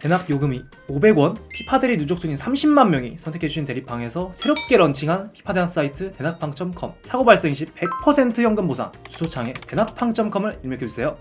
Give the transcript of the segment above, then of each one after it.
대낙 요금이 500원, 피파대리 누적 순위 30만 명이 선택해주신 대리방에서 새롭게 런칭한 피파 대낙 사이트 대낙팡.com 사고 발생 시 100% 현금 보상 주소창에 대낙팡.com을 입력해주세요.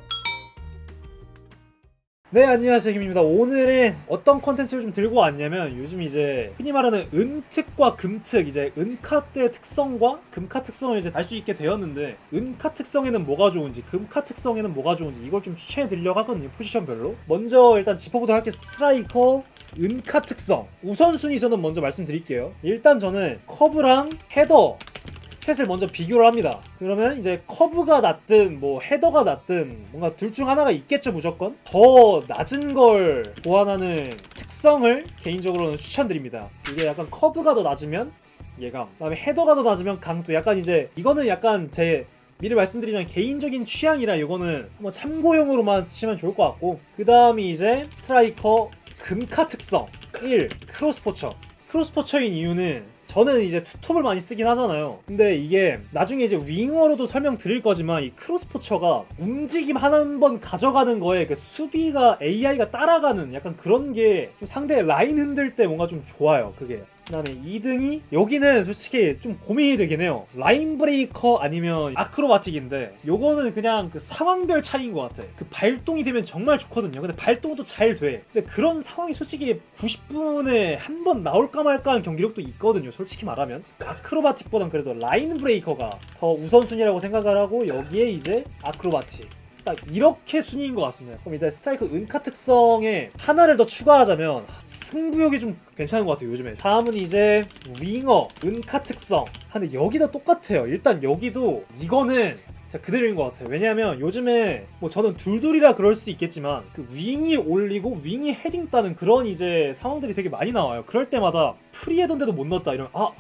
네 안녕하세요 김입니다. 오늘은 어떤 컨텐츠를 좀 들고 왔냐면 요즘 이제 흔히 말하는 은특과 금특 이제 은카트의 특성과 금카 특성을 이제 알 수 있게 되었는데 은카 특성에는 뭐가 좋은지 금카 특성에는 뭐가 좋은지 이걸 좀 추천해 드리려고 하거든요 포지션별로. 먼저 일단 짚어보도록 할게요. 스트라이커 은카 특성. 우선순위 저는 먼저 말씀드릴게요. 일단 저는 커브랑 헤더 스탯을 먼저 비교를 합니다. 그러면 이제 커브가 낮든 뭐 헤더가 낮든 뭔가 둘 중 하나가 있겠죠 무조건. 더 낮은 걸 보완하는 특성을 개인적으로는 추천드립니다. 이게 약간 커브가 더 낮으면 예감, 그다음에 헤더가 더 낮으면 강도. 약간 이제 이거는 약간 제 미리 말씀드리면 개인적인 취향이라 이거는 한번 참고용으로만 쓰시면 좋을 것 같고 그 다음이 이제 스트라이커 금카 특성 1 크로스포처 크로스포처인 이유는 저는 이제 투톱을 많이 쓰긴 하잖아요. 근데 이게 나중에 이제 윙어로도 설명드릴 거지만 이 크로스포처가 움직임 한번 가져가는 거에 그 수비가 AI가 따라가는 약간 그런 게좀 상대 라인 흔들 때 뭔가 좀 좋아요. 그게. 그다음에 2등이 여기는 솔직히 좀 고민이 되긴 해요. 라인 브레이커 아니면 아크로바틱인데 요거는 그냥 그 상황별 차이인 것 같아. 그 발동이 되면 정말 좋거든요. 근데 발동도 잘 돼. 근데 그런 상황이 솔직히 90분에 한 번 나올까 말까 하는 경기력도 있거든요. 솔직히 말하면 아크로바틱보단 그래도 라인 브레이커가 더 우선순위라고 생각을 하고 여기에 이제 아크로바틱. 딱 이렇게 순위인 것 같습니다. 그럼 이제 스트라이크 은카 특성에 하나를 더 추가하자면 승부욕이 좀 괜찮은 것 같아요 요즘에. 다음은 이제 윙어 은카 특성. 아, 근데 여기도 똑같아요. 일단 여기도 이거는 자 그대로인 것 같아요. 왜냐하면 요즘에 뭐 저는 둘둘이라 그럴 수 있겠지만 그 윙이 올리고 윙이 헤딩 따는 그런 이제 상황들이 되게 많이 나와요. 그럴 때마다 프리헤던데도 못 넣었다 이러면 아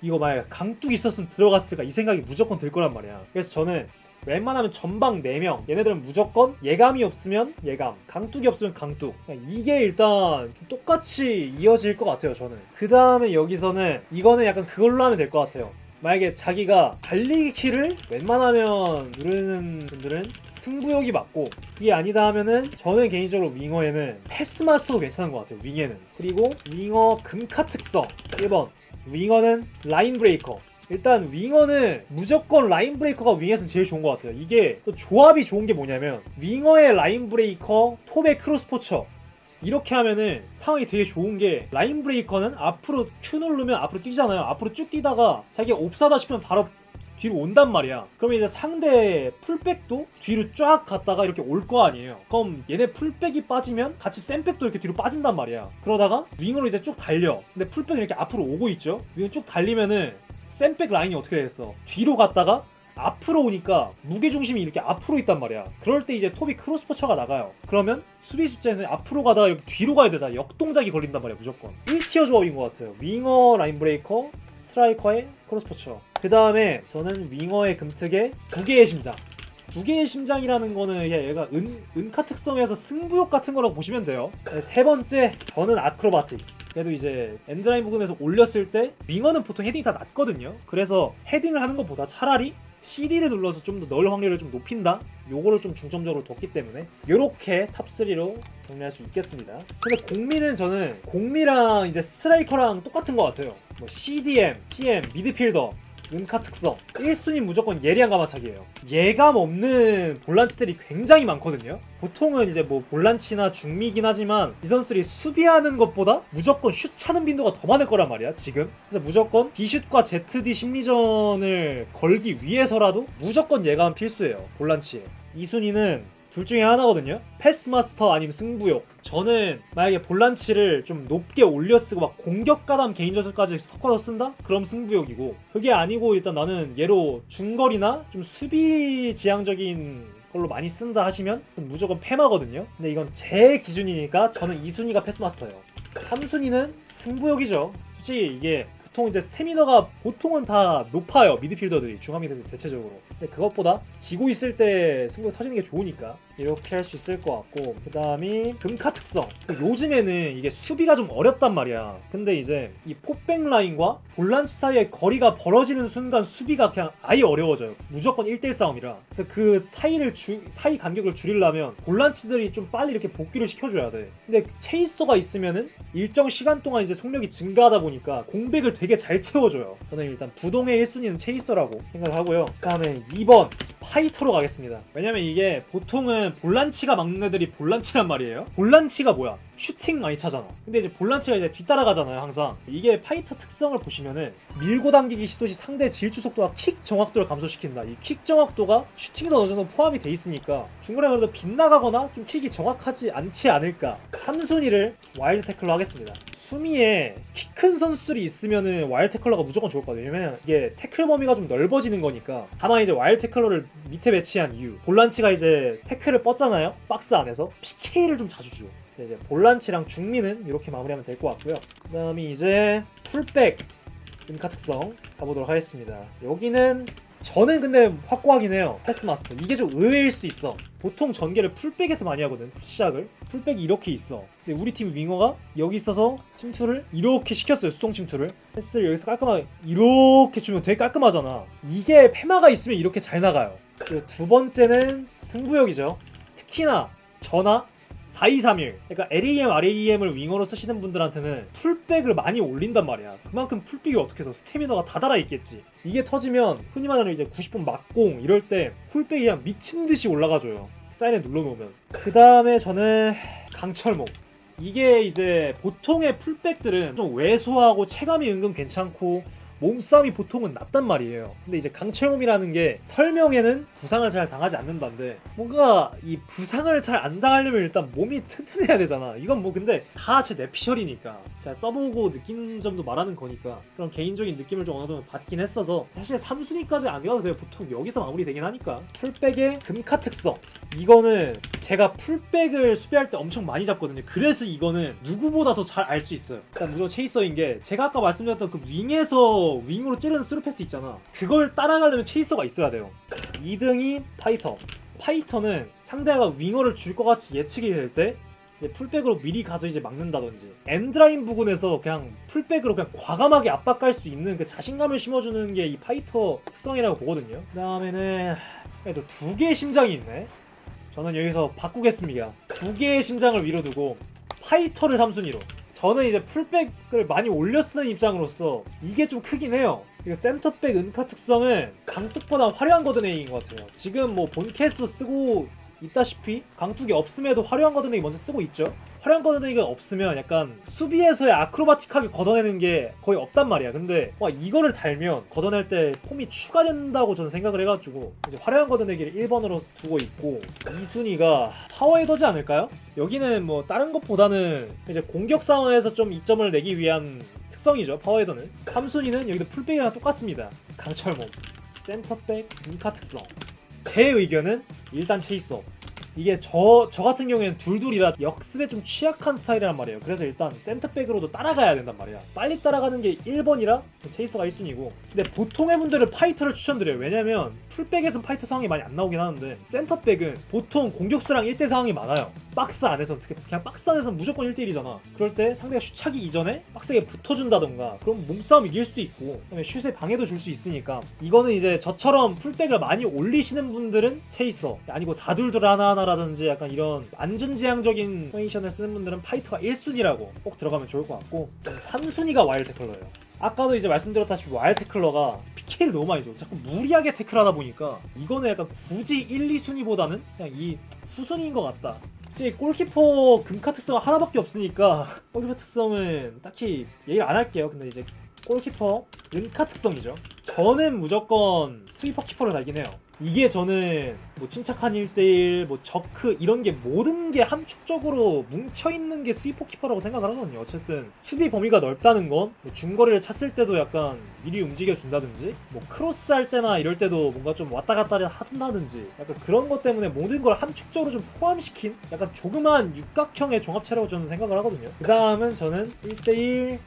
이거 만약 강뚝 있었으면 들어갔을까 이 생각이 무조건 들 거란 말이야. 그래서 저는 웬만하면 전방 4명. 얘네들은 무조건 예감이 없으면 예감 강뚝이 없으면 강뚝 이게 일단 좀 똑같이 이어질 것 같아요 저는. 그 다음에 여기서는 이거는 약간 그걸로 하면 될 것 같아요. 만약에 자기가 달리기 키를 웬만하면 누르는 분들은 승부욕이 맞고 그게 아니다 하면은 저는 개인적으로 윙어에는 패스마스터도 괜찮은 것 같아요 윙에는. 그리고 윙어 금카 특성. 1번 윙어는 라인 브레이커 일단 윙어는 무조건 라인 브레이커가 윙에서는 제일 좋은 것 같아요. 이게 또 조합이 좋은 게 뭐냐면 윙어의 라인 브레이커, 톱의 크로스포처 이렇게 하면은 상황이 되게 좋은 게 라인 브레이커는 앞으로 Q 누르면 앞으로 뛰잖아요. 앞으로 쭉 뛰다가 자기가 옵사다 싶으면 바로 뒤로 온단 말이야. 그럼 이제 상대 풀백도 뒤로 쫙 갔다가 이렇게 올 거 아니에요. 그럼 얘네 풀백이 빠지면 같이 샌백도 이렇게 뒤로 빠진단 말이야. 그러다가 윙으로 이제 쭉 달려. 근데 풀백이 이렇게 앞으로 오고 있죠. 윙쭉 달리면은 샌백 라인이 어떻게 됐어? 뒤로 갔다가 앞으로 오니까 무게 중심이 이렇게 앞으로 있단 말이야. 그럴 때 이제 톱이 크로스포처가 나가요. 그러면 수비수 입장에서 앞으로 가다가 이렇게 뒤로 가야 되잖아. 역동작이 걸린단 말이야, 무조건. 1티어 조합인 것 같아요. 윙어 라인 브레이커, 스트라이커의 크로스포처. 그 다음에 저는 윙어의 금특에 두 개의 심장. 두 개의 심장이라는 거는 얘가 은, 은카 특성에서 승부욕 같은 거라고 보시면 돼요. 네, 세 번째, 저는 아크로바틱. 그래도 이제 엔드라인 부분에서 올렸을 때 윙어는 보통 헤딩이 다 낮거든요. 그래서 헤딩을 하는 것보다 차라리 CD를 눌러서 좀 더 넣을 확률을 좀 높인다? 요거를 좀 중점적으로 뒀기 때문에 요렇게 탑3로 정리할 수 있겠습니다. 근데 공미는 저는 공미랑 이제 스트라이커랑 똑같은 것 같아요. 뭐 CDM, PM, 미드필더 은카 특성. 1순위 무조건 예리한 가마차기예요. 예감 없는 볼란치들이 굉장히 많거든요. 보통은 이제 뭐 볼란치나 중미긴 하지만 이 선수들이 수비하는 것보다 무조건 슛 차는 빈도가 더 많을 거란 말이야 지금. 그래서 무조건 D슛과 ZD 심리전을 걸기 위해서라도 무조건 예감 필수예요 볼란치에. 2순위는 둘 중에 하나거든요. 패스마스터 아니면 승부욕. 저는 만약에 볼란치를 좀 높게 올려 쓰고 막 공격 가담 개인 전술까지 섞어서 쓴다? 그럼 승부욕이고. 그게 아니고 일단 나는 얘로 중거리나 좀 수비 지향적인 걸로 많이 쓴다 하시면 무조건 패마거든요. 근데 이건 제 기준이니까 저는 2순위가 패스마스터예요. 3순위는 승부욕이죠. 솔직히 이게 보통 이제 스태미너가 보통은 다 높아요 미드필더들이 중앙 미드필더 대체적으로. 근데 그것보다 지고 있을 때 승부 터지는 게 좋으니까 이렇게 할 수 있을 것 같고 그 다음이 금카 특성. 요즘에는 이게 수비가 좀 어렵단 말이야. 근데 이제 이 포백 라인과 볼란치 사이의 거리가 벌어지는 순간 수비가 그냥 아예 어려워져요. 무조건 1대1 싸움이라. 그래서 그 사이를 주, 사이 간격을 줄이려면 볼란치들이 좀 빨리 이렇게 복귀를 시켜줘야 돼. 근데 체이서가 있으면은 일정 시간 동안 이제 속력이 증가하다 보니까 공백을 되게 잘 채워줘요. 저는 일단 부동의 1순위는 체이서라고 생각하고요. 그 다음에 2번 파이터로 가겠습니다. 왜냐면 이게 보통 은 볼란치가 막는 애들이 볼란치란 말이에요. 볼란치가 뭐야? 슈팅 많이 차잖아. 근데 이제 볼란치가 이제 뒤따라가잖아요, 항상. 이게 파이터 특성을 보시면은 밀고 당기기 시도시 상대 질주 속도와 킥 정확도를 감소시킨다. 이 킥 정확도가 슈팅도 어느 정도 포함이 돼 있으니까 중간에 그래도 빗나가거나 좀 킥이 정확하지 않지 않을까. 3순위를 와일드 태클로 하겠습니다. 수미에 키 큰 선수들이 있으면은 와일드 태클러가 무조건 좋을 것 같아요. 왜냐면 이게 태클 범위가 좀 넓어지는 거니까. 다만 이제 와일드 태클러를 밑에 배치한 이유. 볼란치가 이제 태클을 뻗잖아요. 박스 안에서 PK를 좀 자주 줘. 이제 볼란치랑 중미는 이렇게 마무리하면 될 것 같고요. 그 다음에 이제 풀백 은카 특성 가보도록 하겠습니다. 여기는 저는 근데 확고하긴 해요. 패스마스터. 이게 좀 의외일 수도 있어. 보통 전개를 풀백에서 많이 하거든. 시작을. 풀백이 이렇게 있어. 근데 우리 팀 윙어가 여기 있어서 침투를 이렇게 시켰어요. 수동 침투를. 패스를 여기서 깔끔하게 이렇게 주면 되게 깔끔하잖아. 이게 페마가 있으면 이렇게 잘 나가요. 두 번째는 승부욕이죠. 특히나 전화 4231 그러니까 LAM, RAM을 윙어로 쓰시는 분들한테는 풀백을 많이 올린단 말이야. 그만큼 풀백이 어떻게 해서 스태미너가 다 달아있겠지. 이게 터지면 흔히 말하는 이제 90분 막공 이럴 때 풀백이 그냥 미친듯이 올라가줘요. 사인에 눌러놓으면. 그 다음에 저는 강철목. 이게 이제 보통의 풀백들은 좀 왜소하고 체감이 은근 괜찮고 몸싸움이 보통은 낮단 말이에요. 근데 이제 강철몸이라는 게 설명에는 부상을 잘 당하지 않는다는데 뭔가 이 부상을 잘 안 당하려면 일단 몸이 튼튼해야 되잖아. 이건 뭐 근데 다 제 내피셜이니까 제가 써보고 느낀 점도 말하는 거니까 그런 개인적인 느낌을 좀 어느 정도 받긴 했어서 사실 3순위까지 안 가도 돼요. 보통 여기서 마무리 되긴 하니까 풀백의 금카 특성 이거는 제가 풀백을 수비할 때 엄청 많이 잡거든요. 그래서 이거는 누구보다 더 잘 알 수 있어요. 일단 무조건 체이서인 게 제가 아까 말씀드렸던 그 윙에서 윙으로 찌르는 스루 패스 있잖아. 그걸 따라가려면 체이서가 있어야 돼요. 2등이 파이터. 파이터는 상대가 윙어를 줄 것 같이 예측이 될때 이제 풀백으로 미리 가서 이제 막는다든지 엔드라인 부근에서 그냥 풀백으로 그냥 과감하게 압박할 수 있는 그 자신감을 심어주는 게 이 파이터 특성이라고 보거든요. 그 다음에는 그래도 두 개의 심장이 있네. 저는 여기서 바꾸겠습니다. 두 개의 심장을 위로 두고 파이터를 3순위로. 저는 이제 풀백을 많이 올려 쓰는 입장으로서 이게 좀 크긴 해요. 그리고 센터백 은카 특성은 강뚝보다 화려한 거드네이인 것 같아요. 지금 뭐 본캐스도 쓰고 있다시피 강뚝이 없음에도 화려한 거드네이 먼저 쓰고 있죠. 화려한 거드네이가 없으면 약간 수비에서의 아크로바틱하게 걷어내는 게 거의 없단 말이야. 근데 와 이거를 달면 걷어낼 때 폼이 추가된다고 저는 생각을 해가지고 이제 화려한 거드내기를 1번으로 두고 있고 2순위가 파워헤더지 않을까요? 여기는 뭐 다른 것보다는 이제 공격 상황에서 좀 이점을 내기 위한 특성이죠 파워헤더는 3순위는 여기도 풀백이랑 똑같습니다 강철몸 센터백 인카 특성 제 의견은 일단 체이서 이게 저, 저 같은 경우에는 둘둘이라 역습에 좀 취약한 스타일이란 말이에요. 그래서 일단 센터백으로도 따라가야 된단 말이야. 빨리 따라가는 게 1번이라 체이서가 1순위고. 근데 보통의 분들은 파이터를 추천드려요. 왜냐면 풀백에선 파이터 상황이 많이 안 나오긴 하는데 센터백은 보통 공격수랑 1대 상황이 많아요. 박스 안에서 특히 그냥 박스 안에서 무조건 1대1이잖아. 그럴 때 상대가 슛 차기 이전에 박스에 붙어준다던가 그럼 몸싸움 이길 수도 있고 그다음에 슛에 방해도 줄 수 있으니까 이거는 이제 저처럼 풀백을 많이 올리시는 분들은 체이서 아니고 4둘둘 하나하나 라든지 약간 이런 안전지향적인 포지션을 쓰는 분들은 파이터가 1순위라고 꼭 들어가면 좋을 것 같고 3순위가 와일드 컬러예요. 아까도 이제 말씀드렸다시피 와일드 태클러가 PK를 너무 많이 줘. 자꾸 무리하게 태클하다 보니까 이거는 약간 굳이 1, 2순위보다는 그냥 이 후순위인 것 같다. 이제 골키퍼 금카 특성 하나밖에 없으니까 골키퍼 특성은 딱히 얘기를 안 할게요. 근데 이제 골키퍼 은카 특성이죠. 저는 무조건 스위퍼 키퍼를 달긴 해요. 이게 저는 뭐 침착한 1대1, 뭐 저크 이런 게 모든 게 함축적으로 뭉쳐 있는 게 스위퍼 키퍼라고 생각을 하거든요. 어쨌든 수비 범위가 넓다는 건뭐 중거리를 찼을 때도 약간 미리 움직여 준다든지 뭐 크로스 할 때나 이럴 때도 뭔가 좀 왔다 갔다 한다든지 약간 그런 것 때문에 모든 걸 함축적으로 좀 포함시킨 약간 조그만 육각형의 종합체라고 저는 생각을 하거든요. 그 다음은 저는 1대1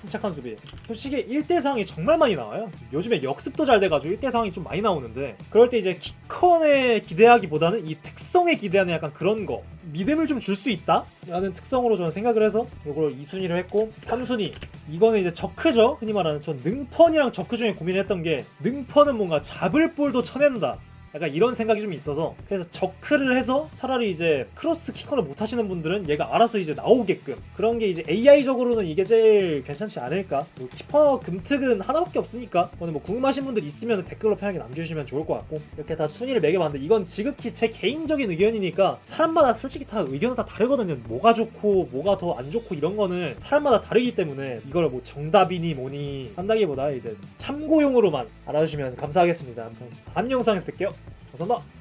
침착한 수비. 솔직히 1대 상이 정말 많이 나와요. 요즘에 역습도 잘 돼가지고 1대 상이 좀 많이 나오는데 그럴 때 이제 키컨에 기대하기보다는 이 특성에 기대하는 약간 그런 거 믿음을 좀 줄 수 있다? 라는 특성으로 저는 생각을 해서 이걸 2순위를 했고 3순위 이거는 이제 저크죠 흔히 말하는 전 능펀이랑 저크 중에 고민했던 게 능펀은 뭔가 잡을 볼도 쳐낸다 약간 이런 생각이 좀 있어서 그래서 저크를 해서 차라리 이제 크로스 키커를 못 하시는 분들은 얘가 알아서 이제 나오게끔 그런 게 이제 AI적으로는 이게 제일 괜찮지 않을까? 뭐 키퍼 금특은 하나밖에 없으니까 오늘 뭐 궁금하신 분들 있으면 댓글로 편하게 남겨주시면 좋을 것 같고 이렇게 다 순위를 매겨봤는데 이건 지극히 제 개인적인 의견이니까 사람마다 솔직히 다 의견은 다 다르거든요. 뭐가 좋고 뭐가 더 안 좋고 이런 거는 사람마다 다르기 때문에 이걸 뭐 정답이니 뭐니 한다기보다 이제 참고용으로만 알아주시면 감사하겠습니다. 아무튼 다음 영상에서 뵐게요 감사합니다